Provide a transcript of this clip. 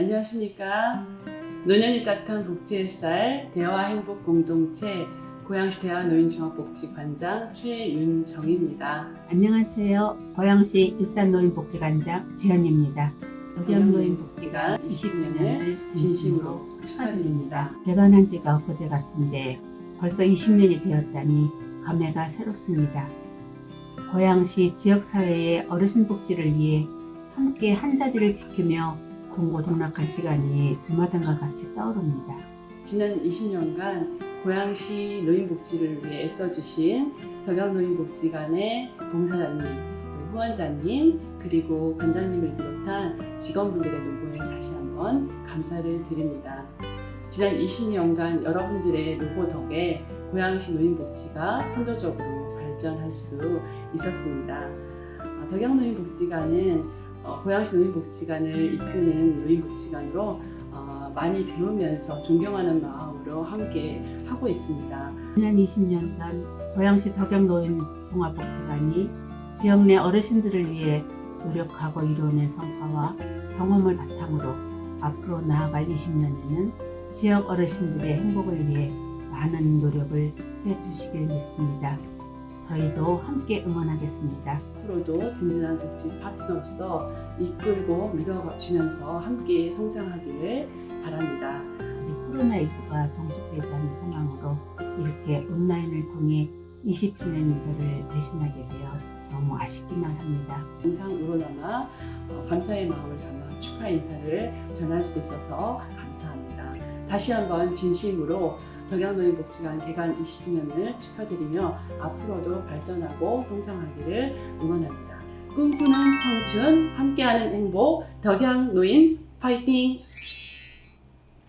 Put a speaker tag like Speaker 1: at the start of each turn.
Speaker 1: 안녕하십니까. 노년이 따뜻한 복지 햇살 대화 행복 공동체 고양시 대화 노인종합복지관장 최윤정입니다.
Speaker 2: 안녕하세요. 고양시 일산노인복지관장 지현입니다.
Speaker 1: 덕양노인복지관 20년을 진심으로 축하드립니다.
Speaker 2: 개관한 지가 엊그제 같은데 벌써 20년이 되었다니 감회가 새롭습니다. 고양시 지역사회의 어르신 복지를 위해 함께 한자리를 지키며 동고동락한 시간이 주마등과 같이 떠오릅니다.
Speaker 1: 지난 20년간 고양시 노인복지를 위해 애써주신 덕양노인복지관의 봉사자님, 또 후원자님, 그리고 관장님을 비롯한 직원분들의 노고에 다시 한번 감사를 드립니다. 지난 20년간 여러분들의 노고 덕에 고양시 노인복지가 선도적으로 발전할 수 있었습니다. 어, 덕양노인복지관은 어, 고양시 노인복지관을 이끄는 노인복지관으로 어, 많이 배우면서 존경하는 마음으로 함께 하고 있습니다.
Speaker 2: 지난 20년간 고양시 덕양노인종합복지관이 지역 내 어르신들을 위해 노력하고 이뤄낸 성과와 경험을 바탕으로 앞으로 나아갈 20년에는 지역 어르신들의 행복을 위해 많은 노력을 해주시길 믿습니다. 저희도 함께 응원하겠습니다.
Speaker 1: 앞으로도 든든한 복지 파트너로서 이끌고 밀어주면서 함께 성장하기를 바랍니다.
Speaker 2: 아직 코로나19가 종식되지 않은 상황으로 이렇게 온라인을 통해 20주년 인사를 대신하게 되어 너무 아쉽기만 합니다.
Speaker 1: 영상으로나마 어, 감사의 마음을 담아 축하 인사를 전할 수 있어서 감사합니다. 다시 한번 진심으로 덕양노인 복지관 개관 20주년을 축하드리며 앞으로도 발전하고 성장하기를 응원합니다. 꿈꾸는 청춘, 함께하는 행복, 덕양노인 파이팅!